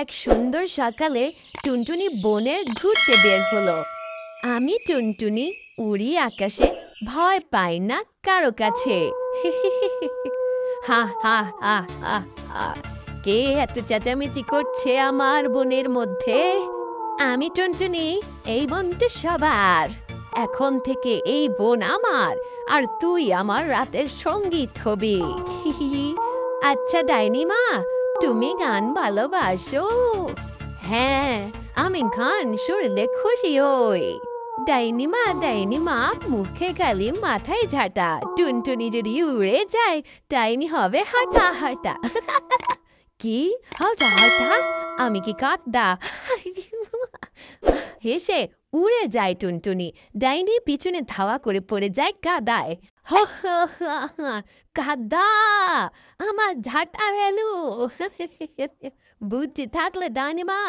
এক সুন্দর সকালে টুনটুনি বনে ঘুরতে বের হলো। আমি টুনটুনি, উড়ি আকাশে ভয় পাই না কারও কাছে। হা হা হা হা হা। কে এত চেঁচামেচি করছে আমার বনের মধ্যে? আমি টুনটুনি, এই বনটা সবার। এখন থেকে এই বোন আমার, আর তুই আমার রাতের সংগীত হবি। আচ্ছা ডাইনি মা তুমি গান ভালোবাসো? হ্যাঁ আমি গান শুনলে খুশি হই। ডাইনি মা ডাইনি মা মুখে খালি মাথায় ঝাঁটা। টুনটুনি যদি উড়ে যায়, ডাইনি হবে হাঁটা হাঁটা। কি? হাঁটা হাঁটা? আমি কি কাকদা হেসে উড়ে যায় টুনটুনি। ডাইনি পিছনে ধাওয়া করে পড়ে যায় কাদায়। কাদা! আমার ঝাঁটা ভেলু বুদ্ধি থাকলে ডাইনি মা